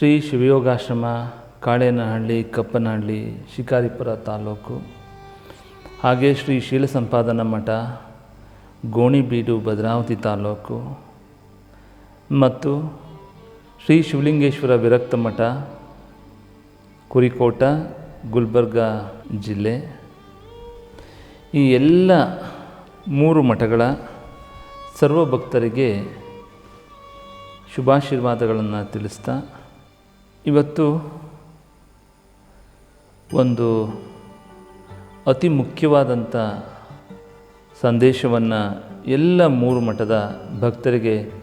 ಶ್ರೀ ಶಿವಯೋಗಾಶ್ರಮ, ಕಾಳೇನಹಳ್ಳಿ, ಕಪ್ಪನಹಳ್ಳಿ, ಶಿಕಾರಿಪುರ ತಾಲೂಕು, ಹಾಗೆ ಶ್ರೀ ಶೀಲ ಸಂಪಾದನಾ ಮಠ, ಗೋಣಿಬೀಡು ಭದ್ರಾವತಿ ತಾಲೂಕು, ಮತ್ತು ಶ್ರೀ ಶಿವಲಿಂಗೇಶ್ವರ ವಿರಕ್ತ ಮಠ, ಕುರಿಕೋಟ, ಗುಲ್ಬರ್ಗ ಜಿಲ್ಲೆ. ಈ ಎಲ್ಲ ಮೂರು ಮಠಗಳ ಸರ್ವ ಭಕ್ತರಿಗೆ ಶುಭಾಶೀರ್ವಾದಗಳನ್ನು ತಿಳಿಸ್ತಾ ಇವತ್ತು ಒಂದು ಅತಿ ಮುಖ್ಯವಾದಂಥ ಸಂದೇಶವನ್ನು ಎಲ್ಲ ಮೂರು ಮಠದ ಭಕ್ತರಿಗೆ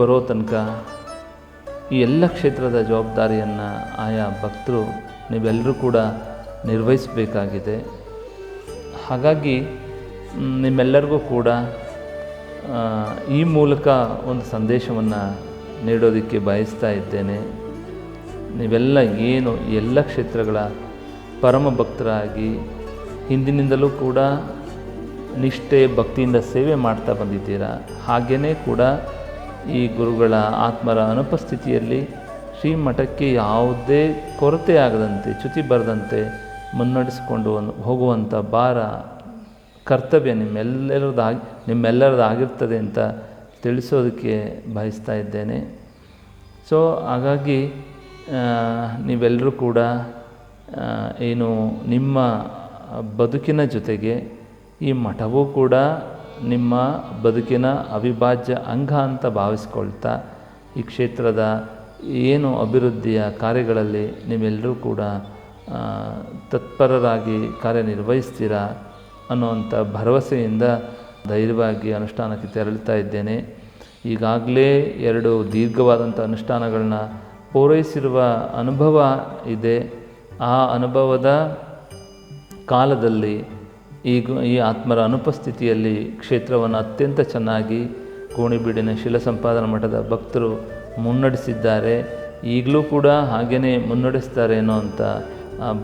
ಬರೋ ತನಕ ಈ ಎಲ್ಲ ಕ್ಷೇತ್ರದ ಜವಾಬ್ದಾರಿಯನ್ನು ಆಯಾ ಭಕ್ತರು ನೀವೆಲ್ಲರೂ ಕೂಡ ನಿರ್ವಹಿಸಬೇಕಾಗಿದೆ. ಹಾಗಾಗಿ ನಿಮ್ಮೆಲ್ಲರಿಗೂ ಕೂಡ ಈ ಮೂಲಕ ಒಂದು ಸಂದೇಶವನ್ನು ನೀಡೋದಕ್ಕೆ ಬಯಸ್ತಾ ಇದ್ದೇನೆ. ನೀವೆಲ್ಲ ಏನು ಎಲ್ಲ ಕ್ಷೇತ್ರಗಳ ಪರಮ ಭಕ್ತರಾಗಿ ಹಿಂದಿನಿಂದಲೂ ಕೂಡ ನಿಷ್ಠೆ, ಭಕ್ತಿಯಿಂದ ಸೇವೆ ಮಾಡ್ತಾ ಬಂದಿದ್ದೀರಾ? ಹಾಗೆಯೇ ಕೂಡ ಈ ಗುರುಗಳ ಆತ್ಮರ ಅನುಪಸ್ಥಿತಿಯಲ್ಲಿ ಶ್ರೀಮಠಕ್ಕೆ ಯಾವುದೇ ಕೊರತೆ ಆಗದಂತೆ ಚ್ಯುತಿ ಬರದಂತೆ ಮುನ್ನಡೆಸಿಕೊಂಡು ಹೋಗುವಂಥ ಭಾರ ಕರ್ತವ್ಯ ನಿಮ್ಮೆಲ್ಲರದಾಗಿ, ನಿಮ್ಮೆಲ್ಲರದಾಗಿರ್ತದೆ ಅಂತ ತಿಳಿಸೋದಕ್ಕೆ ಬಯಸ್ತಾ ಇದ್ದೇನೆ. ಸೊ ಹಾಗಾಗಿ ನೀವೆಲ್ಲರೂ ಕೂಡ ಏನು ನಿಮ್ಮ ಬದುಕಿನ ಜೊತೆಗೆ ಈ ಮಠವೂ ಕೂಡ ನಿಮ್ಮ ಬದುಕಿನ ಅವಿಭಾಜ್ಯ ಅಂಗ ಅಂತ ಭಾವಿಸ್ಕೊಳ್ತಾ ಈ ಕ್ಷೇತ್ರದ ಏನು ಅಭಿವೃದ್ಧಿಯ ಕಾರ್ಯಗಳಲ್ಲಿ ನಿಮ್ಮೆಲ್ಲರೂ ಕೂಡ ತತ್ಪರರಾಗಿ ಕಾರ್ಯನಿರ್ವಹಿಸ್ತೀರಾ ಅನ್ನುವಂಥ ಭರವಸೆಯಿಂದ ಧೈರ್ಯವಾಗಿ ಅನುಷ್ಠಾನಕ್ಕೆ ತೆರಳುತ್ತಾ ಇದ್ದೇನೆ. ಈಗಾಗಲೇ ಎರಡು ದೀರ್ಘವಾದಂಥ ಅನುಷ್ಠಾನಗಳನ್ನ ಪೂರೈಸಿರುವ ಅನುಭವ ಇದೆ. ಆ ಅನುಭವದ ಕಾಲದಲ್ಲಿ ಈಗ ಈ ಆತ್ಮರ ಅನುಪಸ್ಥಿತಿಯಲ್ಲಿ ಕ್ಷೇತ್ರವನ್ನು ಅತ್ಯಂತ ಚೆನ್ನಾಗಿ ಕೋಣಿಬೀಡಿನ ಶಿಲಸಂಪಾದನ ಮಠದ ಭಕ್ತರು ಮುನ್ನಡೆಸಿದ್ದಾರೆ. ಈಗಲೂ ಕೂಡ ಹಾಗೆಯೇ ಮುನ್ನಡೆಸ್ತಾರೆ ಅಂತ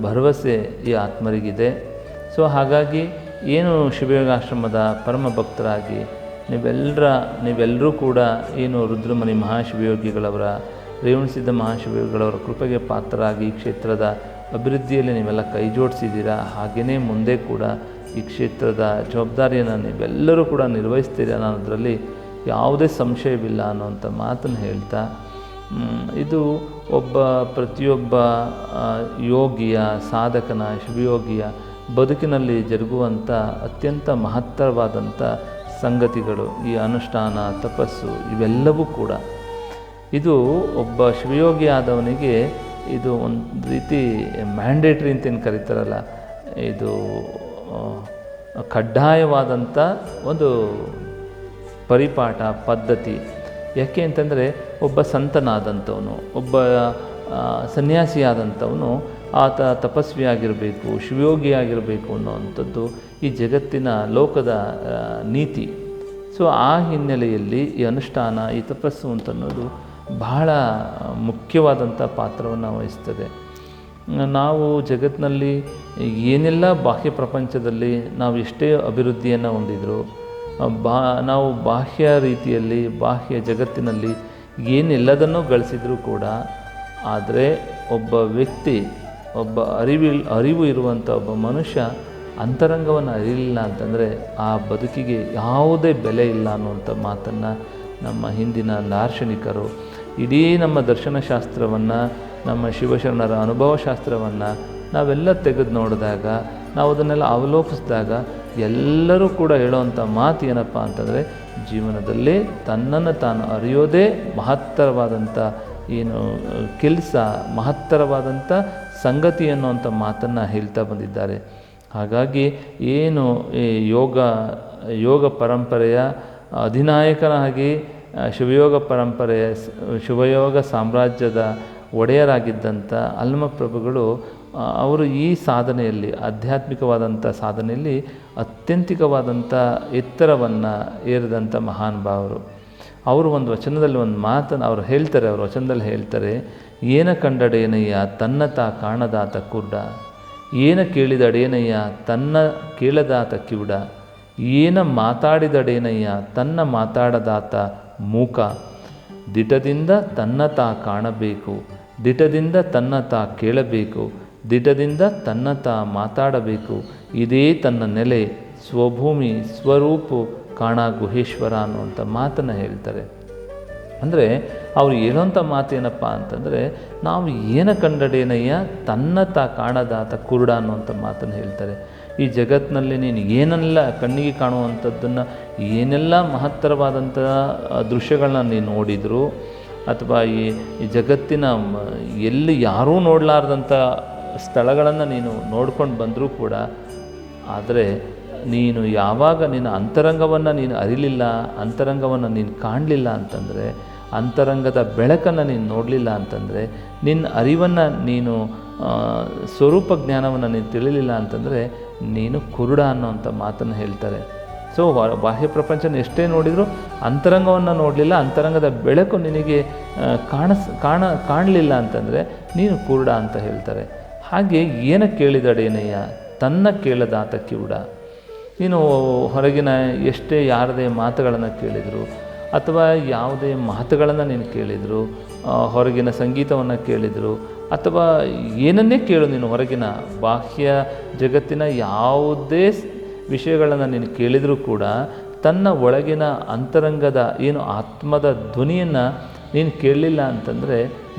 ಭರವಸೆ ಈ ಆತ್ಮರಿಗಿದೆ. ಸೊ, ಹಾಗಾಗಿ ಏನು ಶಿವಯೋಗಾಶ್ರಮದ ಪರಮ ಭಕ್ತರಾಗಿ ನೀವೆಲ್ಲರ ನೀವೆಲ್ಲರೂ ಕೂಡ ಏನು ರುದ್ರಮುನಿ ಮಹಾಶಿವಯೋಗಿಗಳವರ ರೇವಣಸಿದ್ಧ ಮಹಾಶಿವಯೋಗಿಗಳವರ ಕೃಪೆಗೆ ಪಾತ್ರರಾಗಿ ಕ್ಷೇತ್ರದ ಅಭಿವೃದ್ಧಿಯಲ್ಲಿ ನೀವೆಲ್ಲ ಕೈ ಜೋಡಿಸಿದ್ದೀರಾ ಹಾಗೆಯೇ ಮುಂದೆ ಕೂಡ ಈ ಕ್ಷೇತ್ರದ ಜವಾಬ್ದಾರಿಯನ್ನು ನೀವೆಲ್ಲರೂ ಕೂಡ ನಿರ್ವಹಿಸ್ತಿದ್ದೆ ನಾನು ಅದರಲ್ಲಿ ಯಾವುದೇ ಸಂಶಯವಿಲ್ಲ ಅನ್ನೋಂಥ ಮಾತನ್ನು ಹೇಳ್ತಾ ಇದು ಒಬ್ಬ ಪ್ರತಿಯೊಬ್ಬ ಯೋಗಿಯ, ಸಾಧಕನ, ಶಿವಯೋಗಿಯ ಬದುಕಿನಲ್ಲಿ ಜರುಗುವಂಥ ಅತ್ಯಂತ ಮಹತ್ತರವಾದಂಥ ಸಂಗತಿಗಳು, ಈ ಅನುಷ್ಠಾನ, ತಪಸ್ಸು ಇವೆಲ್ಲವೂ ಕೂಡ. ಇದು ಒಬ್ಬ ಶಿವಯೋಗಿ ಆದವನಿಗೆ ಇದು ಒಂದು ರೀತಿ ಮ್ಯಾಂಡೇಟ್ರಿ ಅಂತೇನು ಕರೀತಾರಲ್ಲ, ಇದು ಕಡ್ಡಾಯವಾದಂಥ ಒಂದು ಪರಿಪಾಠ, ಪದ್ಧತಿ. ಯಾಕೆ ಅಂತಂದರೆ ಒಬ್ಬ ಸಂತನಾದಂಥವನು, ಒಬ್ಬ ಸನ್ಯಾಸಿಯಾದಂಥವನು ಆತ ತಪಸ್ವಿಯಾಗಿರಬೇಕು, ಶಿವಯೋಗಿಯಾಗಿರಬೇಕು ಅನ್ನೋವಂಥದ್ದು ಈ ಜಗತ್ತಿನ ಲೋಕದ ನೀತಿ. ಸೊ, ಆ ಹಿನ್ನೆಲೆಯಲ್ಲಿ ಈ ಅನುಷ್ಠಾನ, ಈ ತಪಸ್ಸು ಅಂತನ್ನೋದು ಬಹಳ ಮುಖ್ಯವಾದಂಥ ಪಾತ್ರವನ್ನು ವಹಿಸ್ತದೆ. ನಾವು ಜಗತ್ತಿನಲ್ಲಿ ಏನೆಲ್ಲ ಬಾಹ್ಯ ಪ್ರಪಂಚದಲ್ಲಿ ನಾವು ಎಷ್ಟೇ ಅಭಿವೃದ್ಧಿಯನ್ನು ಹೊಂದಿದ್ರು ಬಾ, ನಾವು ಬಾಹ್ಯ ರೀತಿಯಲ್ಲಿ, ಬಾಹ್ಯ ಜಗತ್ತಿನಲ್ಲಿ ಏನೆಲ್ಲದನ್ನೂ ಗಳಿಸಿದರೂ ಕೂಡ, ಆದರೆ ಒಬ್ಬ ವ್ಯಕ್ತಿ, ಒಬ್ಬ ಅರಿವಿ, ಅರಿವು ಇರುವಂಥ ಒಬ್ಬ ಮನುಷ್ಯ ಅಂತರಂಗವನ್ನು ಅರಿಲಿಲ್ಲ ಅಂತಂದರೆ ಆ ಬದುಕಿಗೆ ಯಾವುದೇ ಬೆಲೆ ಇಲ್ಲ ಅನ್ನುವಂಥ ಮಾತನ್ನು ನಮ್ಮ ಹಿಂದಿನ ದಾರ್ಶನಿಕರು, ಇಡೀ ನಮ್ಮ ದರ್ಶನಶಾಸ್ತ್ರವನ್ನು ನಮ್ಮ ಶಿವಶರಣರ ಅನುಭವ ಶಾಸ್ತ್ರವನ್ನು ನಾವೆಲ್ಲ ತೆಗೆದು ನೋಡಿದಾಗ, ನಾವು ಅದನ್ನೆಲ್ಲ ಅವಲೋಕಿಸಿದಾಗ ಎಲ್ಲರೂ ಕೂಡ ಹೇಳೋವಂಥ ಮಾತು ಏನಪ್ಪ ಅಂತಂದರೆ, ಜೀವನದಲ್ಲಿ ತನ್ನನ್ನು ತಾನು ಅರಿಯೋದೇ ಮಹತ್ತರವಾದಂಥ ಏನು, ಕೆಲಸ, ಮಹತ್ತರವಾದಂಥ ಸಂಗತಿ ಅನ್ನುವಂಥ ಮಾತನ್ನು ಹೇಳ್ತಾ ಬಂದಿದ್ದಾರೆ. ಹಾಗಾಗಿ ಏನು ಈ ಯೋಗ ಯೋಗ ಪರಂಪರೆಯ ಅಧಿನಾಯಕನಾಗಿ ಶಿವಯೋಗ ಪರಂಪರೆಯ ಶಿವಯೋಗ ಸಾಮ್ರಾಜ್ಯದ ಒಡೆಯರಾಗಿದ್ದಂಥ ಅಲ್ಮಪ್ರಭುಗಳು ಅವರು ಈ ಸಾಧನೆಯಲ್ಲಿ, ಆಧ್ಯಾತ್ಮಿಕವಾದಂಥ ಸಾಧನೆಯಲ್ಲಿ ಅತ್ಯಂತಿಕವಾದಂಥ ಎತ್ತರವನ್ನು ಏರಿದಂಥ ಮಹಾನ್ ಭಾವರು. ಅವರು ಒಂದು ವಚನದಲ್ಲಿ ಒಂದು ಮಾತನ್ನು, ಅವರು ಹೇಳ್ತಾರೆ, ಅವರು ವಚನದಲ್ಲಿ ಹೇಳ್ತಾರೆ, ಏನ ಕಂಡಡೇನಯ್ಯ ತನ್ನ ತಾ ಕಾಣದಾತ ಕುಡ್ಡ ಏನ ಕೇಳಿದಡೇನಯ್ಯ ತನ್ನ ಕೇಳದಾತ ಕಿವುಡ? ಏನ ಮಾತಾಡಿದಡೇನಯ್ಯ ತನ್ನ ಮಾತಾಡದಾತ ಮೂಕ? ದಿಟದಿಂದ ತನ್ನ ತಾ ಕಾಣಬೇಕು. ದಿಟದಿಂದ ತನ್ನ ತಾ ಕೇಳಬೇಕು, ದಿಟದಿಂದ ತನ್ನ ತಾ ಮಾತಾಡಬೇಕು. ಇದೇ ತನ್ನ ನೆಲೆ, ಸ್ವಭೂಮಿ, ಸ್ವರೂಪು ಕಾಣ ಗುಹೇಶ್ವರ ಅನ್ನುವಂಥ ಮಾತನ್ನು ಹೇಳ್ತಾರೆ. ಅಂದರೆ ಅವ್ರು ಹೇಳೋಂಥ ಮಾತೇನಪ್ಪ ಅಂತಂದರೆ, ನಾವು ಏನ ಕಂಡಡೇನಯ್ಯ, ತನ್ನ ತಾ ಕಾಣದಾತ ಕುರುಡ ಅನ್ನುವಂಥ ಮಾತನ್ನು ಹೇಳ್ತಾರೆ. ಈ ಜಗತ್ತಿನಲ್ಲಿ ನೀನು ಏನೆಲ್ಲ ಕಣ್ಣಿಗೆ ಕಾಣುವಂಥದ್ದನ್ನು ಏನೆಲ್ಲ ಮಹತ್ತರವಾದಂಥ ದೃಶ್ಯಗಳನ್ನ ನೀನು ನೋಡಿದ್ರು ಅಥವಾ ಈ ಜಗತ್ತಿನ ಎಲ್ಲಿ ಯಾರೂ ನೋಡಲಾರ್ದಂಥ ಸ್ಥಳಗಳನ್ನು ನೀನು ನೋಡ್ಕೊಂಡು ಬಂದರೂ ಕೂಡ, ಆದರೆ ನೀನು ಯಾವಾಗ ನಿನ್ನ ಅಂತರಂಗವನ್ನು ನೀನು ಅರಿಲಿಲ್ಲ, ಅಂತರಂಗವನ್ನು ನೀನು ಕಾಣಲಿಲ್ಲ ಅಂತಂದರೆ, ಅಂತರಂಗದ ಬೆಳಕನ್ನು ನೀನು ನೋಡಲಿಲ್ಲ ಅಂತಂದರೆ, ನಿನ್ನ ಅರಿವನ್ನು ನೀನು ಸ್ವರೂಪ ಜ್ಞಾನವನ್ನು ನೀನು ತಿಳಿಲಿಲ್ಲ ಅಂತಂದರೆ, ನೀನು ಕುರುಡ ಅನ್ನೋಂಥ ಮಾತನ್ನು ಹೇಳ್ತಾರೆ. ಸೊ ಬಾಹ್ಯ ಪ್ರಪಂಚನ ಎಷ್ಟೇ ನೋಡಿದರೂ ಅಂತರಂಗವನ್ನು ನೋಡಲಿಲ್ಲ, ಅಂತರಂಗದ ಬೆಳಕು ನಿನಗೆ ಕಾಣಿಸ್, ಕಾಣ, ಕಾಣಲಿಲ್ಲ ಅಂತಂದರೆ ನೀನು ಕುರುಡ ಅಂತ ಹೇಳ್ತಾರೆ. ಹಾಗೆ ಏನು ಕೇಳಿದಡೇನಯ್ಯ? ತನ್ನ ಕೇಳದಾತ ಕಿವುಡ ನೀನು ಹೊರಗಿನ ಎಷ್ಟೇ ಯಾರದೇ ಮಾತುಗಳನ್ನು ಕೇಳಿದರು, ಅಥವಾ ಯಾವುದೇ ಮಾತುಗಳನ್ನು ನೀನು ಕೇಳಿದರು ಹೊರಗಿನ ಸಂಗೀತವನ್ನು ಕೇಳಿದರು, ಅಥವಾ ಏನನ್ನೇ ಕೇಳು ನೀನು ಹೊರಗಿನ ಬಾಹ್ಯ ಜಗತ್ತಿನ ಯಾವುದೇ ವಿಷಯಗಳನ್ನು ನೀನು ಕೇಳಿದರೂ ಕೂಡ ತನ್ನ ಒಳಗಿನ ಅಂತರಂಗದ ಏನು ಆತ್ಮದ ಧ್ವನಿಯನ್ನು ನೀನು ಕೇಳಲಿಲ್ಲ ಅಂತಂದರೆ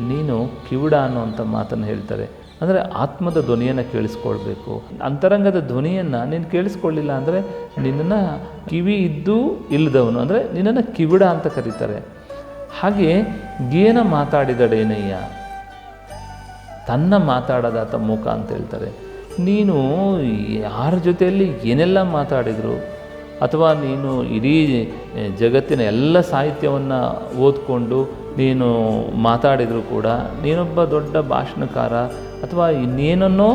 ನೀನು ಕಿವುಡ ಅನ್ನುವಂಥ ಮಾತನ್ನು ಹೇಳ್ತಾರೆ. ಅಂದರೆ ಆತ್ಮದ ಧ್ವನಿಯನ್ನು ಕೇಳಿಸ್ಕೊಳ್ಬೇಕು. ಅಂತರಂಗದ ಧ್ವನಿಯನ್ನು ನೀನು ಕೇಳಿಸ್ಕೊಳ್ಳಿಲ್ಲ ಅಂದರೆ ನಿನ್ನನ್ನು ಕಿವಿ ಇದ್ದು ಇಲ್ಲದವನು, ಅಂದರೆ ನಿನ್ನನ್ನು ಕಿವಿಡ ಅಂತ ಕರೀತಾರೆ. ಹಾಗೆ ಏನ ಮಾತಾಡಿದಡೇನಯ್ಯ? ತನ್ನ ಮಾತಾಡದಾತ ಮುಖ ಅಂತ ಹೇಳ್ತಾರೆ. ನೀನು ಯಾರ ಜೊತೆಯಲ್ಲಿ ಏನೆಲ್ಲ ಮಾತಾಡಿದರು? ಅಥವಾ ನೀನು ಇಡೀ ಜಗತ್ತಿನ ಎಲ್ಲ ಸಾಹಿತ್ಯವನ್ನು ಓದ್ಕೊಂಡು ನೀನು ಮಾತಾಡಿದರೂ ಕೂಡ ನೀನೊಬ್ಬ ದೊಡ್ಡ ಭಾಷಣಕಾರ ಅಥವಾ ಇನ್ನೇನನ್ನೋ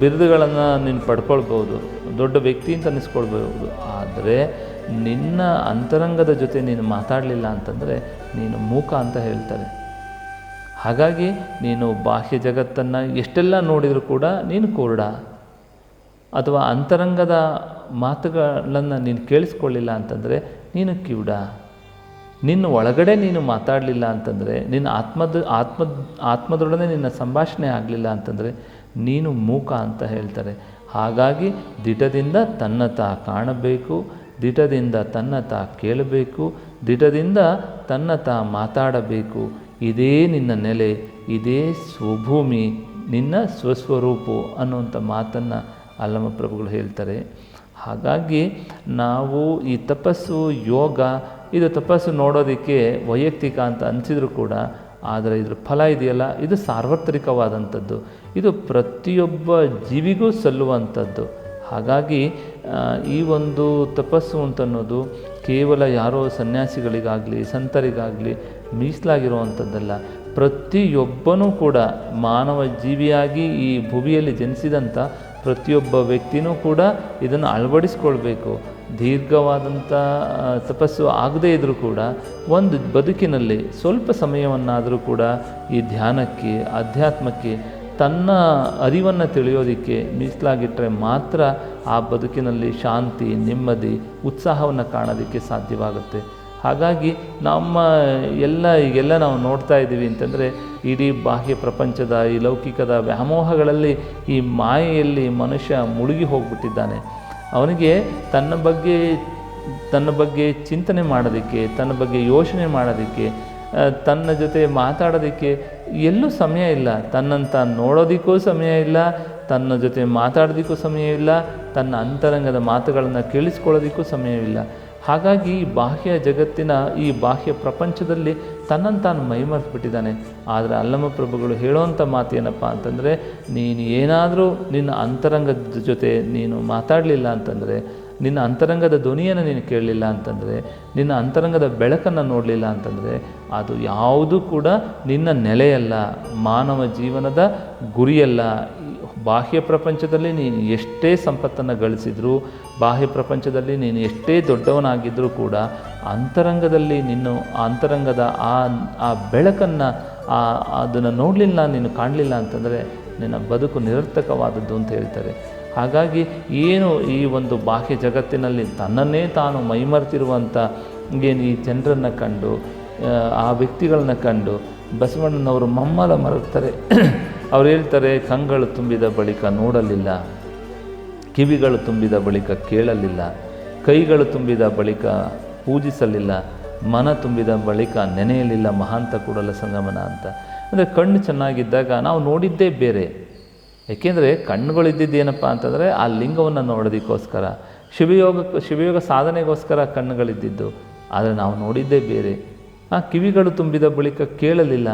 ಬಿರುದುಗಳನ್ನು ನೀನು ಪಡ್ಕೊಳ್ಬೋದು ದೊಡ್ಡ ವ್ಯಕ್ತಿ ಅಂತ ಅನ್ನಿಸ್ಕೊಳ್ಬೋದು ಆದರೆ ನಿನ್ನ ಅಂತರಂಗದ ಜೊತೆ ನೀನು ಮಾತಾಡಲಿಲ್ಲ ಅಂತಂದರೆ ನೀನು ಮೂಕ ಅಂತ ಹೇಳ್ತಾರೆ. ಹಾಗಾಗಿ ನೀನು ಬಾಹ್ಯ ಜಗತ್ತನ್ನು ಎಷ್ಟೆಲ್ಲ ನೋಡಿದರೂ ಕೂಡ ನೀನು ಕುರುಡ. ಅಥವಾ ಅಂತರಂಗದ ಮಾತುಗಳನ್ನು ನೀನು ಕೇಳಿಸ್ಕೊಳ್ಳಿಲ್ಲ ಅಂತಂದರೆ ನೀನು ಕಿವುಡ. ನಿನ್ನ ಒಳಗಡೆ ನೀನು ಮಾತಾಡಲಿಲ್ಲ ಅಂತಂದರೆ, ನಿನ್ನ ಆತ್ಮದ ಆತ್ಮ ಆತ್ಮದೊಡನೆ ನಿನ್ನ ಸಂಭಾಷಣೆ ಆಗಲಿಲ್ಲ ಅಂತಂದರೆ ನೀನು ಮೂಕ ಅಂತ ಹೇಳ್ತಾರೆ. ಹಾಗಾಗಿ ದಿಟದಿಂದ ತನ್ನ ತಾ ಕಾಣಬೇಕು, ದಿಟದಿಂದ ತನ್ನ ತಾ ಕೇಳಬೇಕು, ದಿಟದಿಂದ ತನ್ನ ತಾ ಮಾತಾಡಬೇಕು. ಇದೇ ನಿನ್ನ ನೆಲೆ, ಇದೇ ಸ್ವಭೂಮಿ, ನಿನ್ನ ಸ್ವಸ್ವರೂಪು ಅನ್ನುವಂಥ ಮಾತನ್ನು ಅಲ್ಲಮ ಪ್ರಭುಗಳು ಹೇಳ್ತಾರೆ. ಹಾಗಾಗಿ ನಾವು ಈ ತಪಸ್ಸು ಯೋಗ, ಇದು ತಪಸ್ಸು ನೋಡೋದಕ್ಕೆ ವೈಯಕ್ತಿಕ ಅಂತ ಅನಿಸಿದ್ರು ಕೂಡ, ಆದರೆ ಇದ್ರ ಫಲ ಇದೆಯಲ್ಲ, ಇದು ಸಾರ್ವತ್ರಿಕವಾದಂಥದ್ದು. ಇದು ಪ್ರತಿಯೊಬ್ಬ ಜೀವಿಗೂ ಸಲ್ಲುವಂಥದ್ದು. ಹಾಗಾಗಿ ಈ ಒಂದು ತಪಸ್ಸು ಅಂತನ್ನೋದು ಕೇವಲ ಯಾರೋ ಸನ್ಯಾಸಿಗಳಿಗಾಗಲಿ, ಸಂತರಿಗಾಗಲಿ ಮೀಸಲಾಗಿರುವಂಥದ್ದಲ್ಲ. ಪ್ರತಿಯೊಬ್ಬನೂ ಕೂಡ ಮಾನವ ಜೀವಿಯಾಗಿ ಈ ಭುವಿಯಲ್ಲಿ ಜನಿಸಿದಂಥ ಪ್ರತಿಯೊಬ್ಬ ವ್ಯಕ್ತಿನೂ ಕೂಡ ಇದನ್ನು ಅಳವಡಿಸ್ಕೊಳ್ಬೇಕು. ದೀರ್ಘವಾದಂಥ ತಪಸ್ಸು ಆಗದೇ ಇದ್ದರೂ ಕೂಡ ಒಂದು ಬದುಕಿನಲ್ಲಿ ಸ್ವಲ್ಪ ಸಮಯವನ್ನಾದರೂ ಕೂಡ ಈ ಧ್ಯಾನಕ್ಕೆ, ಅಧ್ಯಾತ್ಮಕ್ಕೆ, ತನ್ನ ಅರಿವನ್ನು ತಿಳಿಯೋದಕ್ಕೆ ಮೀಸಲಾಗಿಟ್ಟರೆ ಮಾತ್ರ ಆ ಬದುಕಿನಲ್ಲಿ ಶಾಂತಿ, ನೆಮ್ಮದಿ, ಉತ್ಸಾಹವನ್ನು ಕಾಣೋದಕ್ಕೆ ಸಾಧ್ಯವಾಗುತ್ತೆ. ಹಾಗಾಗಿ ನಮ್ಮ ಎಲ್ಲ ಈಗೆಲ್ಲ ನಾವು ನೋಡ್ತಾ ಇದ್ದೀವಿ ಅಂತಂದರೆ ಇಡೀ ಬಾಹ್ಯ ಪ್ರಪಂಚದ, ಈ ಲೌಕಿಕದ ವ್ಯಾಮೋಹಗಳಲ್ಲಿ ಈ ಮಾಯೆಯಲ್ಲಿ ಮನುಷ್ಯ ಮುಳುಗಿ ಹೋಗ್ಬಿಟ್ಟಿದ್ದಾನೆ. ಅವನಿಗೆ ತನ್ನ ಬಗ್ಗೆ ತನ್ನ ಬಗ್ಗೆ ಚಿಂತನೆ ಮಾಡೋದಕ್ಕೆ, ತನ್ನ ಬಗ್ಗೆ ಯೋಚನೆ ಮಾಡೋದಕ್ಕೆ ತನ್ನ ಜೊತೆ ಮಾತಾಡೋದಕ್ಕೆ ಎಲ್ಲೂ ಸಮಯ ಇಲ್ಲ. ತನ್ನಂತ ನೋಡೋದಕ್ಕೂ ಸಮಯ ಇಲ್ಲ, ತನ್ನ ಜೊತೆ ಮಾತಾಡೋದಕ್ಕೂ ಸಮಯ ಇಲ್ಲ, ತನ್ನ ಅಂತರಂಗದ ಮಾತುಗಳನ್ನು ಕೇಳಿಸ್ಕೊಳ್ಳೋದಕ್ಕೂ ಸಮಯವಿಲ್ಲ ಹಾಗಾಗಿ ಈ ಬಾಹ್ಯ ಜಗತ್ತಿನ ಈ ಬಾಹ್ಯ ಪ್ರಪಂಚದಲ್ಲಿ ತನ್ನನ್ನು ತಾನು ಮೈಮರೆಸ್ಬಿಟ್ಟಿದ್ದಾನೆ. ಆದರೆ ಅಲ್ಲಮ ಪ್ರಭುಗಳು ಹೇಳೋವಂಥ ಮಾತು ಏನಪ್ಪ ಅಂತಂದರೆ, ನೀನು ಏನಾದರೂ ನಿನ್ನ ಅಂತರಂಗದ ಜೊತೆ ನೀನು ಮಾತಾಡಲಿಲ್ಲ ಅಂತಂದರೆ, ನಿನ್ನ ಅಂತರಂಗದ ಧ್ವನಿಯನ್ನು ನೀನು ಕೇಳಲಿಲ್ಲ ಅಂತಂದರೆ, ನಿನ್ನ ಅಂತರಂಗದ ಬೆಳಕನ್ನು ನೋಡಲಿಲ್ಲ ಅಂತಂದರೆ, ಅದು ಯಾವುದೂ ಕೂಡ ನಿನ್ನ ನೆಲೆಯಲ್ಲ, ಮಾನವ ಜೀವನದ ಗುರಿಯಲ್ಲ. ಬಾಹ್ಯ ಪ್ರಪಂಚದಲ್ಲಿ ನೀನು ಎಷ್ಟೇ ಸಂಪತ್ತನ್ನು ಗಳಿಸಿದರೂ ಬಾಹ್ಯ ಪ್ರಪಂಚದಲ್ಲಿ ನೀನು ಎಷ್ಟೇ ದೊಡ್ಡವನಾಗಿದ್ದರೂ ಕೂಡ ಅಂತರಂಗದಲ್ಲಿ ನಿನ್ನ ಅಂತರಂಗದ ಆ ಆ ಬೆಳಕನ್ನು ಆ ಅದನ್ನು ನೋಡಲಿಲ್ಲ ನೀನು ಕಾಣಲಿಲ್ಲ ಅಂತಂದರೆ ನಿನ್ನ ಬದುಕು ನಿರರ್ಥಕವಾದದ್ದು ಅಂತ ಹೇಳ್ತಾರೆ. ಹಾಗಾಗಿ ಏನು ಈ ಒಂದು ಬಾಹ್ಯ ಜಗತ್ತಿನಲ್ಲಿ ತನ್ನನ್ನೇ ತಾನು ಮೈಮರೆತಿರುವಂಥ ಏನು ಈ ಜನರನ್ನು ಕಂಡು ಆ, ವ್ಯಕ್ತಿಗಳನ್ನ ಕಂಡು ಬಸವಣ್ಣನವರು ಮಮ್ಮಲ ಮರಗ್ತಾರೆ. ಅವ್ರು ಹೇಳ್ತಾರೆ, ಕಂಗಳು ತುಂಬಿದ ಬಳಿಕ ನೋಡಲಿಲ್ಲ, ಕಿವಿಗಳು ತುಂಬಿದ ಬಳಿಕ ಕೇಳಲಿಲ್ಲ, ಕೈಗಳು ತುಂಬಿದ ಬಳಿಕ ಪೂಜಿಸಲಿಲ್ಲ, ಮನ ತುಂಬಿದ ಬಳಿಕ ನೆನೆಯಲಿಲ್ಲ ಮಹಾಂತ ಕೂಡಲ ಸಂಗಮನ ಅಂತ. ಅಂದರೆ ಕಣ್ಣು ಚೆನ್ನಾಗಿದ್ದಾಗ ನಾವು ನೋಡಿದ್ದೇ ಬೇರೆ. ಏಕೆಂದರೆ ಕಣ್ಣುಗಳಿದ್ದಿದ್ದೇನಪ್ಪ ಅಂತಂದರೆ ಆ ಲಿಂಗವನ್ನು ನೋಡೋದಕ್ಕೋಸ್ಕರ, ಶಿವಯೋಗ ಶಿವಯೋಗ ಸಾಧನೆಗೋಸ್ಕರ ಕಣ್ಣುಗಳಿದ್ದಿದ್ದು. ಆದರೆ ನಾವು ನೋಡಿದ್ದೇ ಬೇರೆ. ಆ ಕಿವಿಗಳು ತುಂಬಿದ ಬಳಿಕ ಕೇಳಲಿಲ್ಲ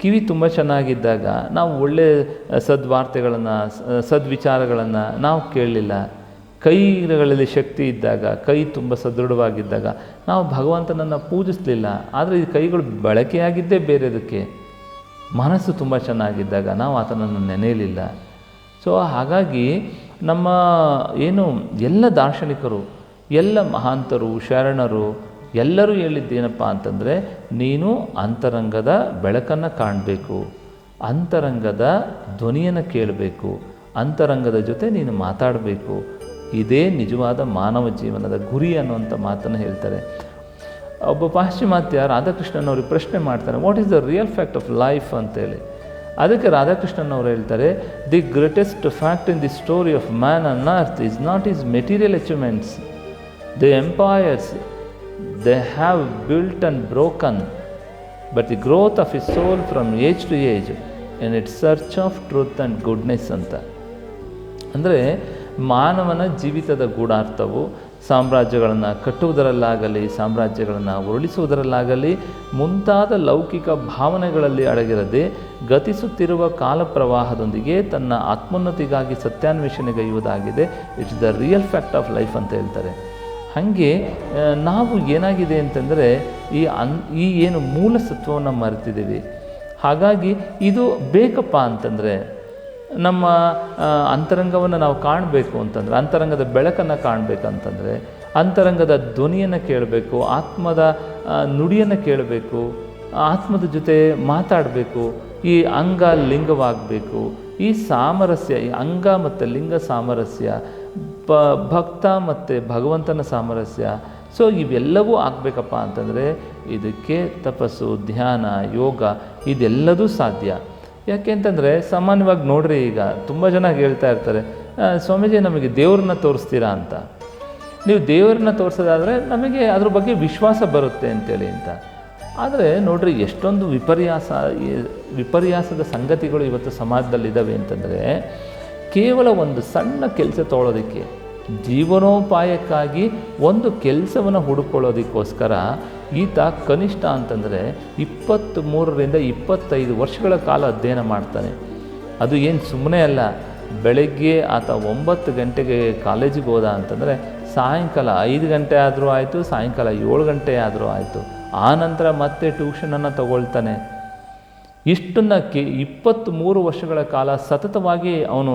ಕಿವಿ ತುಂಬ ಚೆನ್ನಾಗಿದ್ದಾಗ ನಾವು ಒಳ್ಳೆ ಸದ್ವಾರ್ತೆಗಳನ್ನು ಸದ್ವಿಚಾರಗಳನ್ನು ನಾವು ಕೇಳಲಿಲ್ಲ. ಕೈಗಳಲ್ಲಿ ಶಕ್ತಿ ಇದ್ದಾಗ, ಕೈ ತುಂಬ ಸದೃಢವಾಗಿದ್ದಾಗ ನಾವು ಭಗವಂತನನ್ನು ಪೂಜಿಸಲಿಲ್ಲ. ಆದರೆ ಈ ಕೈಗಳು ಬಳಕೆಯಾಗಿದ್ದೇ ಬೇರೆದಕ್ಕೆ. ಮನಸ್ಸು ತುಂಬ ಚೆನ್ನಾಗಿದ್ದಾಗ ನಾವು ಆತನನ್ನು ನೆನೆಯಲಿಲ್ಲ. ಸೊ, ಹಾಗಾಗಿ ನಮ್ಮ, ಏನು, ಎಲ್ಲ ದಾರ್ಶನಿಕರು, ಎಲ್ಲ ಮಹಾಂತರು, ಶರಣರು ಎಲ್ಲರೂ ಹೇಳಿದ್ದೇನಪ್ಪ ಅಂತಂದರೆ, ನೀನು ಅಂತರಂಗದ ಬೆಳಕನ್ನು ಕಾಣಬೇಕು, ಅಂತರಂಗದ ಧ್ವನಿಯನ್ನು ಕೇಳಬೇಕು, ಅಂತರಂಗದ ಜೊತೆ ನೀನು ಮಾತಾಡಬೇಕು. ಇದೇ ನಿಜವಾದ ಮಾನವ ಜೀವನದ ಗುರಿ ಅನ್ನುವಂಥ ಮಾತನ್ನು ಹೇಳ್ತಾರೆ. ಒಬ್ಬ ಪಾಶ್ಚಿಮಾತ್ಯ ರಾಧಾಕೃಷ್ಣನವ್ರಿಗೆ ಪ್ರಶ್ನೆ ಮಾಡ್ತಾರೆ what is the real fact of life ಅಂತೇಳಿ ಅದಕ್ಕೆ ರಾಧಾಕೃಷ್ಣನ್ ಅವರು ಹೇಳ್ತಾರೆ the greatest fact in the story of man on earth is not is material achievements the empires they have built and broken but the growth of his soul from age to age in it search of truth and goodness ಅಂತ. ಅಂದರೆ ಮಾನವನ ಜೀವಿತದ ಗೂಢಾರ್ಥವು ಸಾಮ್ರಾಜ್ಯಗಳನ್ನು ಕಟ್ಟುವುದರಲ್ಲಾಗಲಿ, ಸಾಮ್ರಾಜ್ಯಗಳನ್ನು ಉರುಳಿಸುವುದರಲ್ಲಾಗಲಿ, ಮುಂತಾದ ಲೌಕಿಕ ಭಾವನೆಗಳಲ್ಲಿ ಅಡಗಿರದೆ ಗತಿಸುತ್ತಿರುವ ಕಾಲ ಪ್ರವಾಹದೊಂದಿಗೆ ತನ್ನ ಆತ್ಮೋನ್ನತಿಗಾಗಿ ಸತ್ಯಾನ್ವೇಷಣೆಗೈಯುವುದಾಗಿದೆ. It's the real fact of life ಅಂತ ಹೇಳ್ತಾರೆ. ಹಾಗೆ ನಾವು ಏನಾಗಿದೆ ಅಂತಂದರೆ ಈ ಅನ್, ಈ ಏನು ಮೂಲ ಸತ್ವವನ್ನು ಮರೆತಿದ್ದೀವಿ. ಹಾಗಾಗಿ ಇದು ಬೇಕಪ್ಪ ಅಂತಂದರೆ ನಮ್ಮ ಅಂತರಂಗವನ್ನು ನಾವು ಕಾಣಬೇಕು ಅಂತಂದರೆ, ಅಂತರಂಗದ ಬೆಳಕನ್ನು ಕಾಣಬೇಕಂತಂದರೆ ಅಂತರಂಗದ ಧ್ವನಿಯನ್ನು ಕೇಳಬೇಕು, ಆತ್ಮದ ನುಡಿಯನ್ನು ಕೇಳಬೇಕು, ಆತ್ಮದ ಜೊತೆ ಮಾತಾಡಬೇಕು, ಈ ಅಂಗ ಲಿಂಗವಾಗಬೇಕು ಈ ಸಾಮರಸ್ಯ, ಈ ಅಂಗ ಮತ್ತು ಲಿಂಗ ಸಾಮರಸ್ಯ ಭಕ್ತ ಮತ್ತು ಭಗವಂತನ ಸಾಮರಸ್ಯ. ಸೊ ಇವೆಲ್ಲವೂ ಆಗಬೇಕಪ್ಪ ಅಂತಂದರೆ ಇದಕ್ಕೆ ತಪಸ್ಸು, ಧ್ಯಾನ, ಯೋಗ ಇದೆಲ್ಲದೂ ಸಾಧ್ಯ. ಯಾಕೆ ಅಂತಂದರೆ ಸಾಮಾನ್ಯವಾಗಿ ನೋಡ್ರಿ ಈಗ ತುಂಬ ಜನ ಹೇಳ್ತಾ ಇರ್ತಾರೆ ಸ್ವಾಮೀಜಿ ನಮಗೆ ದೇವ್ರನ್ನ ತೋರಿಸ್ತೀರಾ ಅಂತ. ನೀವು ದೇವರನ್ನ ತೋರಿಸೋದಾದರೆ ನಮಗೆ ಅದ್ರ ಬಗ್ಗೆ ವಿಶ್ವಾಸ ಬರುತ್ತೆ ಅಂತೇಳಿ ಅಂತ. ಆದರೆ ನೋಡ್ರಿ ಎಷ್ಟೊಂದು ವಿಪರ್ಯಾಸ ವಿಪರ್ಯಾಸದ ಸಂಗತಿಗಳು ಇವತ್ತು ಸಮಾಜದಲ್ಲಿದ್ದಾವೆ ಅಂತಂದರೆ ಕೇವಲ ಒಂದು ಸಣ್ಣ ಕೆಲಸ ತೊಗೊಳೋದಕ್ಕೆ ಜೀವನೋಪಾಯಕ್ಕಾಗಿ ಒಂದು ಕೆಲಸವನ್ನು ಹುಡುಕೊಳ್ಳೋದಕ್ಕೋಸ್ಕರ ಈತ ಕನಿಷ್ಠ ಅಂತಂದರೆ ಇಪ್ಪತ್ತ್ ಮೂರರಿಂದ ಇಪ್ಪತ್ತೈದು ವರ್ಷಗಳ ಕಾಲ ಅಧ್ಯಯನ ಮಾಡ್ತಾನೆ. ಅದು ಏನು ಸುಮ್ಮನೆ ಅಲ್ಲ, ಬೆಳಗ್ಗೆ ಆತ ಒಂಬತ್ತು ಗಂಟೆಗೆ ಕಾಲೇಜಿಗೆ ಹೋದ ಅಂತಂದರೆ ಸಾಯಂಕಾಲ ಐದು ಗಂಟೆ ಆದರೂ ಆಯಿತು, ಸಾಯಂಕಾಲ ಏಳು ಗಂಟೆ ಆದರೂ ಆಯಿತು. ಆ ನಂತರ ಮತ್ತೆ ಟ್ಯೂಷನನ್ನು ತಗೊಳ್ತಾನೆ. ಇಷ್ಟನ್ನು ಕೆ ಇಪ್ಪತ್ತ್ಮೂರು ವರ್ಷಗಳ ಕಾಲ ಸತತವಾಗಿ ಅವನು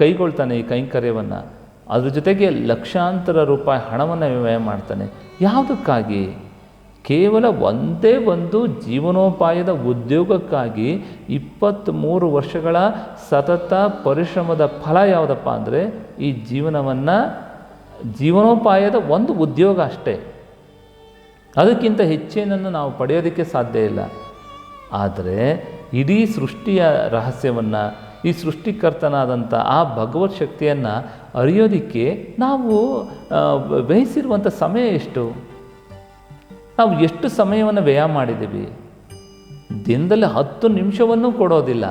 ಕೈಗೊಳ್ತಾನೆ ಈ ಕೈಂಕರ್ಯವನ್ನು. ಅದ್ರ ಜೊತೆಗೆ ಲಕ್ಷಾಂತರ ರೂಪಾಯಿ ಹಣವನ್ನು ವ್ಯಯ ಮಾಡ್ತಾನೆ. ಯಾವುದಕ್ಕಾಗಿ? ಕೇವಲ ಒಂದೇ ಒಂದು ಜೀವನೋಪಾಯದ ಉದ್ಯೋಗಕ್ಕಾಗಿ ಇಪ್ಪತ್ತ್ಮೂರು ವರ್ಷಗಳ ಸತತ ಪರಿಶ್ರಮದ ಫಲ ಯಾವುದಪ್ಪ ಅಂದರೆ ಈ ಜೀವನವನ್ನು ಜೀವನೋಪಾಯದ ಒಂದು ಉದ್ಯೋಗ ಅಷ್ಟೇ. ಅದಕ್ಕಿಂತ ಹೆಚ್ಚೇನನ್ನು ನಾವು ಪಡೆಯೋದಕ್ಕೆ ಸಾಧ್ಯ ಇಲ್ಲ. ಆದರೆ ಇಡೀ ಸೃಷ್ಟಿಯ ರಹಸ್ಯವನ್ನು ಈ ಸೃಷ್ಟಿಕರ್ತನಾದಂಥ ಆ ಭಗವತ್ ಶಕ್ತಿಯನ್ನು ಅರಿಯೋದಕ್ಕೆ ನಾವು ವ್ಯಯಿಸಿರುವಂಥ ಸಮಯ ಎಷ್ಟು? ನಾವು ಎಷ್ಟು ಸಮಯವನ್ನು ವ್ಯಯ ಮಾಡಿದ್ದೀವಿ? ದಿನದಲ್ಲಿ ಹತ್ತು ನಿಮಿಷವನ್ನು ಕೊಡೋದಿಲ್ಲ.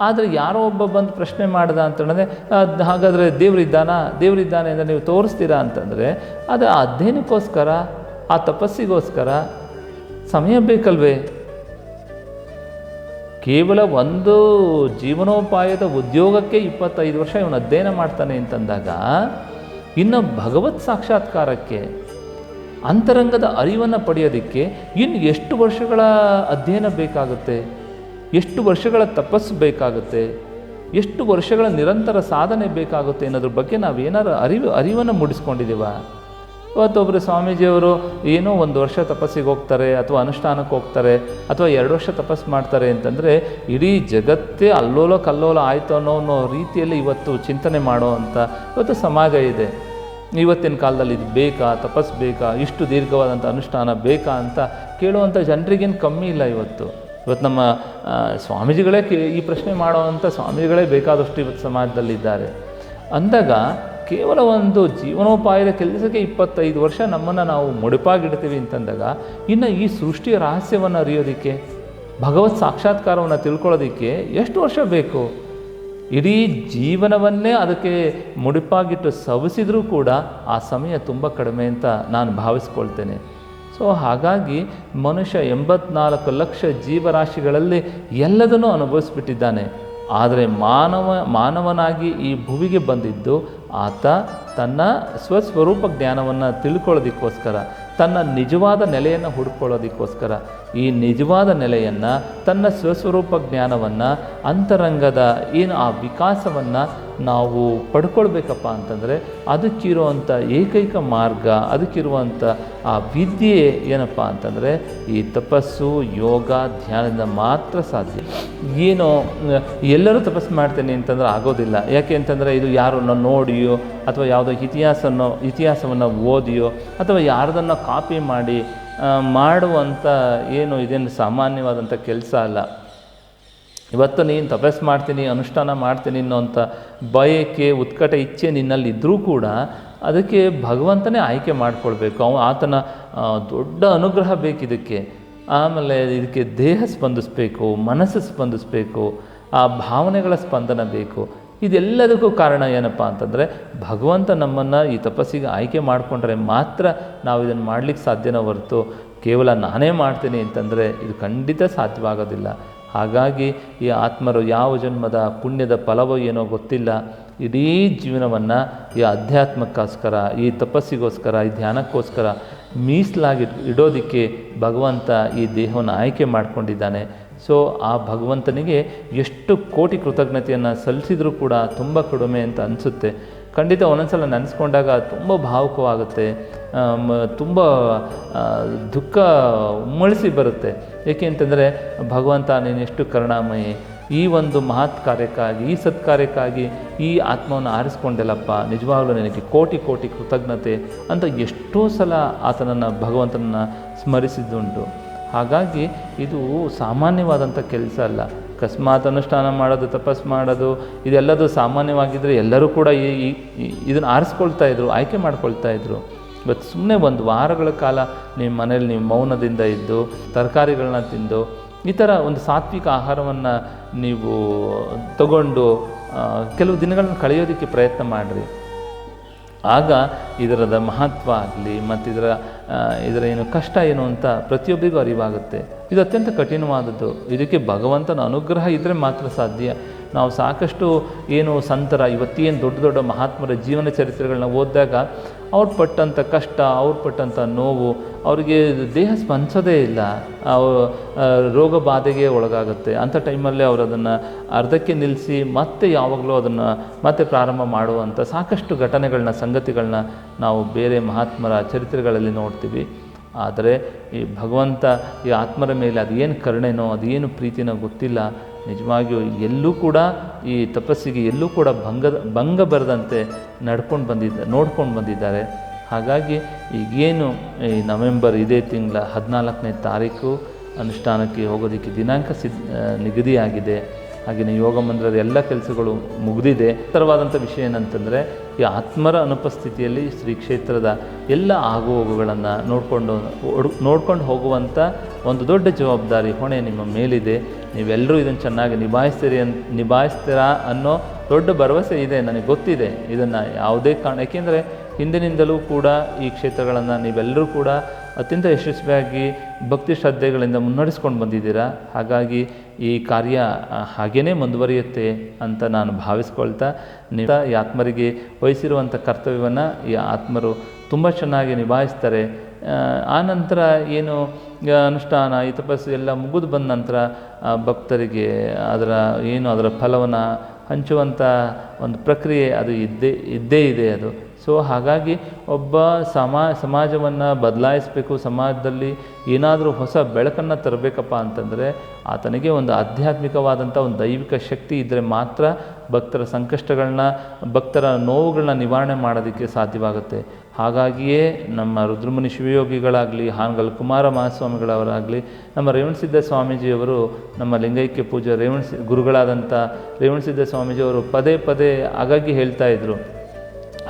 ಆದರೆ ಯಾರೋ ಒಬ್ಬ ಬಂದು ಪ್ರಶ್ನೆ ಮಾಡಿದ ಅಂತಂದರೆ ಹಾಗಾದರೆ ದೇವರಿದ್ದಾನಾ? ದೇವರಿದ್ದಾನೆ ಅಂತ ನೀವು ತೋರಿಸ್ತೀರಾ ಅಂತಂದರೆ, ಅದು ಅಧ್ಯಯನಕ್ಕೋಸ್ಕರ, ಆ ತಪಸ್ಸಿಗೋಸ್ಕರ ಸಮಯ ಬೇಕಲ್ವೇ? ಕೇವಲ ಒಂದು ಜೀವನೋಪಾಯದ ಉದ್ಯೋಗಕ್ಕೆ ಇಪ್ಪತ್ತೈದು ವರ್ಷ ಇವನು ಅಧ್ಯಯನ ಮಾಡ್ತಾನೆ ಅಂತಂದಾಗ, ಇನ್ನು ಭಗವತ್ ಸಾಕ್ಷಾತ್ಕಾರಕ್ಕೆ, ಅಂತರಂಗದ ಅರಿವನ್ನು ಪಡೆಯೋದಕ್ಕೆ ಇನ್ನು ಎಷ್ಟು ವರ್ಷಗಳ ಅಧ್ಯಯನ ಬೇಕಾಗುತ್ತೆ? ಎಷ್ಟು ವರ್ಷಗಳ ತಪಸ್ಸು ಬೇಕಾಗುತ್ತೆ? ಎಷ್ಟು ವರ್ಷಗಳ ನಿರಂತರ ಸಾಧನೆ ಬೇಕಾಗುತ್ತೆ ಅನ್ನೋದ್ರ ಬಗ್ಗೆ ನಾವು ನಾವೇನಾರು ಅರಿವು, ಅರಿವನ್ನು ಮೂಡಿಸ್ಕೊಂಡಿದ್ದೀವ? ಇವತ್ತೊಬ್ಬರು ಸ್ವಾಮೀಜಿಯವರು ಏನೋ ಒಂದು ವರ್ಷ ತಪಸ್ಸಿಗೆ ಹೋಗ್ತಾರೆ ಅಥವಾ ಅನುಷ್ಠಾನಕ್ಕೆ ಹೋಗ್ತಾರೆ ಅಥವಾ ಎರಡು ವರ್ಷ ತಪಸ್ಸು ಮಾಡ್ತಾರೆ ಅಂತಂದರೆ ಇಡೀ ಜಗತ್ತೇ ಅಲ್ಲೋಲ ಕಲ್ಲೋಲ ಆಯಿತು ಅನ್ನೋ ಅನ್ನೋ ರೀತಿಯಲ್ಲಿ ಇವತ್ತು ಚಿಂತನೆ ಮಾಡೋ ಇವತ್ತು ಸಮಾಜ ಇದೆ. ಇವತ್ತಿನ ಕಾಲದಲ್ಲಿ ಇದು ಬೇಕಾ ತಪಸ್ ಬೇಕಾ, ಇಷ್ಟು ದೀರ್ಘವಾದಂಥ ಅನುಷ್ಠಾನ ಬೇಕಾ ಅಂತ ಕೇಳುವಂಥ ಜನರಿಗೇನು ಕಮ್ಮಿ ಇಲ್ಲ ಇವತ್ತು. ಇವತ್ತು ನಮ್ಮ ಸ್ವಾಮೀಜಿಗಳೇ ಈ ಪ್ರಶ್ನೆ ಮಾಡೋವಂಥ ಸ್ವಾಮೀಜಿಗಳೇ ಬೇಕಾದಷ್ಟು ಇವತ್ತು ಸಮಾಜದಲ್ಲಿದ್ದಾರೆ. ಅಂದಾಗ ಕೇವಲ ಒಂದು ಜೀವನೋಪಾಯದ ಕೆಲಸಕ್ಕೆ ಇಪ್ಪತ್ತೈದು ವರ್ಷ ನಮ್ಮನ್ನು ನಾವು ಮುಡಿಪಾಗಿಡ್ತೀವಿ ಅಂತಂದಾಗ, ಇನ್ನು ಈ ಸೃಷ್ಟಿಯ ರಹಸ್ಯವನ್ನು ಅರಿಯೋದಕ್ಕೆ, ಭಗವತ್ ಸಾಕ್ಷಾತ್ಕಾರವನ್ನು ತಿಳ್ಕೊಳ್ಳೋದಕ್ಕೆ ಎಷ್ಟು ವರ್ಷ ಬೇಕು? ಇಡೀ ಜೀವನವನ್ನೇ ಅದಕ್ಕೆ ಮುಡಿಪಾಗಿಟ್ಟು ಸವಿಸಿದರೂ ಕೂಡ ಆ ಸಮಯ ತುಂಬ ಕಡಿಮೆ ಅಂತ ನಾನು ಭಾವಿಸ್ಕೊಳ್ತೇನೆ. ಸೊ ಹಾಗಾಗಿ ಮನುಷ್ಯ ಎಂಬತ್ನಾಲ್ಕು ಲಕ್ಷ ಜೀವರಾಶಿಗಳಲ್ಲಿ ಎಲ್ಲದನ್ನೂ ಅನುಭವಿಸ್ಬಿಟ್ಟಿದ್ದಾನೆ. ಆದರೆ ಮಾನವ, ಮಾನವನಾಗಿ ಈ ಭುವಿಗೆ ಬಂದಿದ್ದು ಆತ ತನ್ನ ಸ್ವಸ್ವರೂಪ ಜ್ಞಾನವನ್ನು ತಿಳ್ಕೊಳ್ಳೋದಕ್ಕೋಸ್ಕರ ತನ್ನ ನಿಜವಾದ ನೆಲೆಯನ್ನು ಹುಡ್ಕೊಳ್ಳೋದಕ್ಕೋಸ್ಕರ ಈ ನಿಜವಾದ ನೆಲೆಯನ್ನು, ತನ್ನ ಸ್ವಸ್ವರೂಪ ಜ್ಞಾನವನ್ನು, ಅಂತರಂಗದ ಏನು ಆ ವಿಕಾಸವನ್ನು ನಾವು ಪಡ್ಕೊಳ್ಬೇಕಪ್ಪ ಅಂತಂದರೆ ಅದಕ್ಕಿರುವಂಥ ಏಕೈಕ ಮಾರ್ಗ ಅದಕ್ಕಿರುವಂಥ ಆ ವಿದ್ಯೆ ಏನಪ್ಪ ಅಂತಂದರೆ, ಈ ತಪಸ್ಸು, ಯೋಗ, ಧ್ಯಾನದಿಂದ ಮಾತ್ರ ಸಾಧ್ಯ. ಏನು, ಎಲ್ಲರೂ ತಪಸ್ಸು ಮಾಡ್ತೇನೆ ಅಂತಂದ್ರೆ ಆಗೋದಿಲ್ಲ. ಯಾಕೆ ಅಂತಂದರೆ ಇದು ಯಾರನ್ನು ನೋಡಿಯೋ, ಅಥವಾ ಯಾವುದೋ ಇತಿಹಾಸನೋ, ಇತಿಹಾಸವನ್ನು ಓದಿಯೋ, ಅಥವಾ ಯಾರದನ್ನು ಕಾಪಿ ಮಾಡಿ ಮಾಡುವಂಥ ಏನು ಇದೇನು ಸಾಮಾನ್ಯವಾದಂಥ ಕೆಲಸ ಅಲ್ಲ. ಇವತ್ತು ನೀನು ತಪಸ್ ಮಾಡ್ತೀನಿ, ಅನುಷ್ಠಾನ ಮಾಡ್ತೀನಿ ಅನ್ನೋಂಥ ಬಯಕೆ, ಉತ್ಕಟ, ಇಚ್ಛೆ ನಿನ್ನಲ್ಲಿ ಇದ್ದರೂ ಕೂಡ ಅದಕ್ಕೆ ಭಗವಂತನೇ ಆಯ್ಕೆ ಮಾಡಿಕೊಳ್ಬೇಕು. ಅವ ಆತನ ದೊಡ್ಡ ಅನುಗ್ರಹ ಬೇಕಿದಕ್ಕೆ. ಆಮೇಲೆ ಇದಕ್ಕೆ ದೇಹ ಸ್ಪಂದಿಸಬೇಕು, ಮನಸ್ಸು ಸ್ಪಂದಿಸಬೇಕು, ಆ ಭಾವನೆಗಳ ಸ್ಪಂದನ ಬೇಕು. ಇದೆಲ್ಲದಕ್ಕೂ ಕಾರಣ ಏನಪ್ಪ ಅಂತಂದರೆ ಭಗವಂತ ನಮ್ಮನ್ನು ಈ ತಪಸ್ಸಿಗೆ ಆಯ್ಕೆ ಮಾಡಿಕೊಂಡ್ರೆ ಮಾತ್ರ ನಾವು ಇದನ್ನು ಮಾಡಲಿಕ್ಕೆ ಸಾಧ್ಯನ ಹೊರತು ಕೇವಲ ನಾನೇ ಮಾಡ್ತೀನಿ ಅಂತಂದರೆ ಇದು ಖಂಡಿತ ಸಾಧ್ಯವಾಗೋದಿಲ್ಲ. ಹಾಗಾಗಿ ಈ ಆತ್ಮರು ಯಾವ ಜನ್ಮದ ಪುಣ್ಯದ ಫಲವೋ ಏನೋ ಗೊತ್ತಿಲ್ಲ. ಇಡೀ ಜೀವನವನ್ನು ಈ ಅಧ್ಯಾತ್ಮಕ್ಕೋಸ್ಕರ, ಈ ತಪಸ್ಸಿಗೋಸ್ಕರ, ಈ ಧ್ಯಾನಕ್ಕೋಸ್ಕರ ಮೀಸಲಾಗಿ ಇಡೋದಕ್ಕೆ ಭಗವಂತ ಈ ದೇಹವನ್ನು ಆಯ್ಕೆ ಮಾಡಿಕೊಂಡಿದ್ದಾನೆ. ಸೊ ಆ ಭಗವಂತನಿಗೆ ಎಷ್ಟು ಕೋಟಿ ಕೃತಜ್ಞತೆಯನ್ನು ಸಲ್ಲಿಸಿದರೂ ಕೂಡ ತುಂಬ ಕಡಿಮೆ ಅಂತ ಅನಿಸುತ್ತೆ. ಖಂಡಿತ ಒಂದೊಂದ್ಸಲ ನೆನೆಸ್ಕೊಂಡಾಗ ತುಂಬ ಭಾವುಕವಾಗುತ್ತೆ ತುಂಬ ದುಃಖ ಉಮ್ಮಳಿಸಿ ಬರುತ್ತೆ. ಏಕೆ ಅಂತಂದರೆ ಭಗವಂತ ನೀನು ಎಷ್ಟು ಕರುಣಾಮಯಿ, ಈ ಒಂದು ಮಹತ್ ಕಾರ್ಯಕ್ಕಾಗಿ, ಈ ಸತ್ಕಾರ್ಯಕ್ಕಾಗಿ ಈ ಆತ್ಮವನ್ನು ಆರಿಸ್ಕೊಂಡೆಲ್ಲಪ್ಪ, ನಿಜವಾಗಲೂ ನಿನಗೆ ಕೋಟಿ ಕೋಟಿ ಕೃತಜ್ಞತೆ ಅಂತ ಎಷ್ಟೋ ಸಲ ಆತನನ್ನು ಭಗವಂತನನ್ನು ಸ್ಮರಿಸಿದ್ದುಂಟು. ಹಾಗಾಗಿ ಇದು ಸಾಮಾನ್ಯವಾದಂಥ ಕೆಲಸ ಅಲ್ಲ. ಅಕಸ್ಮಾತ್ ಅನುಷ್ಠಾನ ಮಾಡೋದು, ತಪಸ್ ಮಾಡೋದು, ಇದೆಲ್ಲದೂ ಸಾಮಾನ್ಯವಾಗಿದ್ದರೆ ಎಲ್ಲರೂ ಕೂಡ ಈ- ಇದನ್ನು ಆರಿಸ್ಕೊಳ್ತಾ ಇದ್ರು, ಆಯ್ಕೆ ಮಾಡ್ಕೊಳ್ತಾ ಇದ್ರು. ಇವತ್ತು ಸುಮ್ಮನೆ ಒಂದು ವಾರಗಳ ಕಾಲ ನಿಮ್ಮ ಮನೇಲಿ ನೀವು ಮೌನದಿಂದ ಇದ್ದು, ತರಕಾರಿಗಳನ್ನ ತಿಂದು, ಈ ಥರ ಒಂದು ಸಾತ್ವಿಕ ಆಹಾರವನ್ನು ನೀವು ತಗೊಂಡು ಕೆಲವು ದಿನಗಳನ್ನು ಕಳೆಯೋದಕ್ಕೆ ಪ್ರಯತ್ನ ಮಾಡಿರಿ. ಆಗ ಇದರದ ಮಹತ್ವ ಆಗಲಿ ಮತ್ತು ಇದರ ಇದರ ಏನು ಕಷ್ಟ ಏನು ಅಂತ ಪ್ರತಿಯೊಬ್ಬರಿಗೂ ಅರಿವಾಗುತ್ತೆ. ಇದು ಅತ್ಯಂತ ಕಠಿಣವಾದದ್ದು. ಇದಕ್ಕೆ ಭಗವಂತನ ಅನುಗ್ರಹ ಇದ್ದರೆ ಮಾತ್ರ ಸಾಧ್ಯ. ನಾವು ಸಾಕಷ್ಟು ಏನು ಸಂತರ, ಇವತ್ತೇನು ದೊಡ್ಡ ದೊಡ್ಡ ಮಹಾತ್ಮರ ಜೀವನ ಚರಿತ್ರೆಗಳನ್ನ ಓದಿದಾಗ ಅವ್ರು ಪಟ್ಟಂಥ ಕಷ್ಟ, ಅವ್ರು ಪಟ್ಟಂಥ ನೋವು, ಅವರಿಗೆ ದೇಹ ಸ್ಪಂದಿಸೋದೇ ಇಲ್ಲ. ರೋಗ ಬಾಧೆಗೆ ಒಳಗಾಗುತ್ತೆ. ಅಂಥ ಟೈಮಲ್ಲಿ ಅವರು ಅದನ್ನು ಅರ್ಧಕ್ಕೆ ನಿಲ್ಲಿಸಿ ಮತ್ತೆ ಯಾವಾಗಲೂ ಅದನ್ನು ಮತ್ತೆ ಪ್ರಾರಂಭ ಮಾಡುವಂಥ ಸಾಕಷ್ಟು ಘಟನೆಗಳನ್ನ ಸಂಗತಿಗಳನ್ನ ನಾವು ಬೇರೆ ಮಹಾತ್ಮರ ಚರಿತ್ರೆಗಳಲ್ಲಿ ನೋಡ್ತೀವಿ. ಆದರೆ ಈ ಭಗವಂತ ಈ ಆತ್ಮರ ಮೇಲೆ ಅದೇನು ಕರುಣೆನೋ, ಅದೇನು ಪ್ರೀತಿನೋ ಗೊತ್ತಿಲ್ಲ. ನಿಜವಾಗಿಯೂ ಎಲ್ಲೂ ಕೂಡ ಈ ತಪಸ್ಸಿಗೆ ಎಲ್ಲೂ ಕೂಡ ಭಂಗದ ಭಂಗ ಬರದಂತೆ ನಡ್ಕೊಂಡು ಬಂದಿದ್ದ, ನೋಡ್ಕೊಂಡು ಬಂದಿದ್ದಾರೆ. ಹಾಗಾಗಿ ಈಗೇನು ಈ ನವೆಂಬರ್ ಇದೇ ತಿಂಗಳ ಹದಿನಾಲ್ಕನೇ ತಾರೀಕು ಅನುಷ್ಠಾನಕ್ಕೆ ಹೋಗೋದಕ್ಕೆ ದಿನಾಂಕ ಸಿದ್ಧ ನಿಗದಿಯಾಗಿದೆ. ಹಾಗೆಯೇ ಯೋಗ ಮಂದಿರದ ಎಲ್ಲ ಕೆಲಸಗಳು ಮುಗಿದಿದೆ. ಎತ್ತರವಾದಂಥ ವಿಷಯ ಏನಂತಂದರೆ ಈ ಆತ್ಮರ ಅನುಪಸ್ಥಿತಿಯಲ್ಲಿ ಶ್ರೀ ಕ್ಷೇತ್ರದ ಎಲ್ಲ ಆಗು ಹೋಗುಗಳನ್ನು ನೋಡಿಕೊಂಡು ನೋಡ್ಕೊಂಡು ಹೋಗುವಂಥ ಒಂದು ದೊಡ್ಡ ಜವಾಬ್ದಾರಿ ಹೊಣೆ ನಿಮ್ಮ ಮೇಲಿದೆ. ನೀವೆಲ್ಲರೂ ಇದನ್ನು ಚೆನ್ನಾಗಿ ನಿಭಾಯಿಸ್ತೀರಿ ಅಂತ ನಿಭಾಯಿಸ್ತೀರಾ ಅನ್ನೋ ದೊಡ್ಡ ಭರವಸೆ ಇದೆ, ನನಗೆ ಗೊತ್ತಿದೆ. ಇದನ್ನು ಯಾವುದೇ ಕಾರಣ ಏಕೆಂದರೆ ಹಿಂದಿನಿಂದಲೂ ಕೂಡ ಈ ಕ್ಷೇತ್ರಗಳನ್ನು ನೀವೆಲ್ಲರೂ ಕೂಡ ಅತ್ಯಂತ ಯಶಸ್ವಿಯಾಗಿ ಭಕ್ತಿ ಶ್ರದ್ಧೆಗಳಿಂದ ಮುನ್ನಡೆಸ್ಕೊಂಡು ಬಂದಿದ್ದೀರಾ? ಹಾಗಾಗಿ ಈ ಕಾರ್ಯ ಹಾಗೇನೇ ಮುಂದುವರಿಯುತ್ತೆ ಅಂತ ನಾನು ಭಾವಿಸ್ಕೊಳ್ತಾ ನಿಮ್ಮ ಈ ಆತ್ಮರಿಗೆ ವಹಿಸಿರುವಂಥ ಕರ್ತವ್ಯವನ್ನು ಈ ಆತ್ಮರು ತುಂಬ ಚೆನ್ನಾಗಿ ನಿಭಾಯಿಸ್ತಾರೆ. ಆ, ಆ ನಂತರ ಏನು ಅನುಷ್ಠಾನ ಈ ತಪಸ್ಸು ಎಲ್ಲ ಮುಗಿದು ಬಂದ ನಂತರ ಭಕ್ತರಿಗೆ ಅದರ ಏನು ಅದರ ಫಲವನ್ನು ಹಂಚುವಂಥ ಒಂದು ಪ್ರಕ್ರಿಯೆ ಅದು ಇದ್ದೇ ಇದ್ದೇ ಇದೆ ಅದು. ಸೊ ಹಾಗಾಗಿ ಒಬ್ಬ ಸಮಾ, ಸಮಾಜವನ್ನು ಬದಲಾಯಿಸಬೇಕು, ಸಮಾಜದಲ್ಲಿ ಏನಾದರೂ ಹೊಸ ಬೆಳಕನ್ನು ತರಬೇಕಪ್ಪ ಅಂತಂದರೆ ಆತನಿಗೆ ಒಂದು ಆಧ್ಯಾತ್ಮಿಕವಾದಂಥ ಒಂದು ದೈವಿಕ ಶಕ್ತಿ ಇದ್ದರೆ ಮಾತ್ರ ಭಕ್ತರ ಸಂಕಷ್ಟಗಳನ್ನ, ಭಕ್ತರ ನೋವುಗಳನ್ನ ನಿವಾರಣೆ ಮಾಡೋದಕ್ಕೆ ಸಾಧ್ಯವಾಗುತ್ತೆ. ಹಾಗಾಗಿಯೇ ನಮ್ಮ ರುದ್ರಮುನಿ ಶಿವಯೋಗಿಗಳಾಗಲಿ, ಹಾನಗಲ್ ಕುಮಾರ ಮಹಾಸ್ವಾಮಿಗಳವರಾಗಲಿ, ನಮ್ಮ ರೇವಣಸಿದ್ಧ ಸ್ವಾಮೀಜಿಯವರು, ನಮ್ಮ ಲಿಂಗೈಕ್ಯ ಪೂಜೆ ರೇವಣಸಿ ಗುರುಗಳಾದಂಥ ರೇವಣಸಿದ್ಧ ಸ್ವಾಮೀಜಿಯವರು ಪದೇ ಪದೇ ಆಗಾಗಿ ಹೇಳ್ತಾ ಇದ್ರು.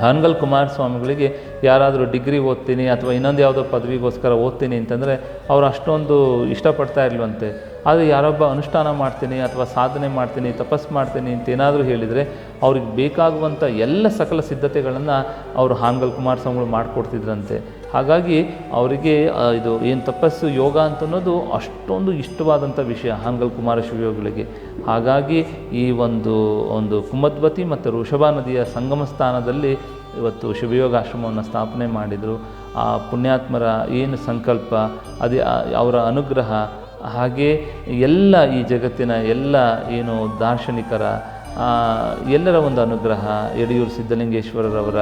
ಹಾನಗಲ್ ಕುಮಾರಸ್ವಾಮಿಗಳಿಗೆ ಯಾರಾದರೂ ಡಿಗ್ರಿ ಓದ್ತೀನಿ ಅಥವಾ ಇನ್ನೊಂದು ಯಾವುದೋ ಪದವಿಗೋಸ್ಕರ ಓದ್ತೀನಿ ಅಂತಂದರೆ ಅವರು ಅಷ್ಟೊಂದು ಇಷ್ಟಪಡ್ತಾ ಇರಲ್ವಂತೆ ಆದರೆ ಯಾರೊಬ್ಬ ಅನುಷ್ಠಾನ ಮಾಡ್ತೀನಿ ಅಥವಾ ಸಾಧನೆ ಮಾಡ್ತೀನಿ, ತಪಸ್ಸು ಮಾಡ್ತೀನಿ ಅಂತ ಏನಾದರೂ ಹೇಳಿದರೆ ಅವ್ರಿಗೆ ಬೇಕಾಗುವಂಥ ಎಲ್ಲ ಸಕಲ ಸಿದ್ಧತೆಗಳನ್ನು ಅವರು ಹಾನಗಲ್ ಕುಮಾರಸ್ವಾಮಿಗಳು ಮಾಡಿಕೊಡ್ತಿದ್ರಂತೆ. ಹಾಗಾಗಿ ಅವರಿಗೆ ಇದು ಏನು ತಪಸ್ಸು, ಯೋಗ ಅಂತ ಅನ್ನೋದು ಅಷ್ಟೊಂದು ಇಷ್ಟವಾದಂಥ ವಿಷಯ ಹಾನಗಲ್ ಕುಮಾರ ಶಿವಯೋಗಿಗಳಿಗೆ ಹಾಗಾಗಿ ಈ ಒಂದು ಒಂದು ಕುಮದ್ವತಿ ಮತ್ತು ಋಷಭಾ ನದಿಯ ಸಂಗಮ ಸ್ಥಾನದಲ್ಲಿ ಇವತ್ತು ಶಿವಯೋಗಾಶ್ರಮವನ್ನು ಸ್ಥಾಪನೆ ಮಾಡಿದರು. ಆ ಪುಣ್ಯಾತ್ಮರ ಏನು ಸಂಕಲ್ಪ, ಅದೇ ಅವರ ಅನುಗ್ರಹ, ಹಾಗೆ ಎಲ್ಲ ಈ ಜಗತ್ತಿನ ಎಲ್ಲ ಏನು ದಾರ್ಶನಿಕರ ಎಲ್ಲರ ಒಂದು ಅನುಗ್ರಹ, ಯಡಿಯೂರು ಸಿದ್ಧಲಿಂಗೇಶ್ವರರವರ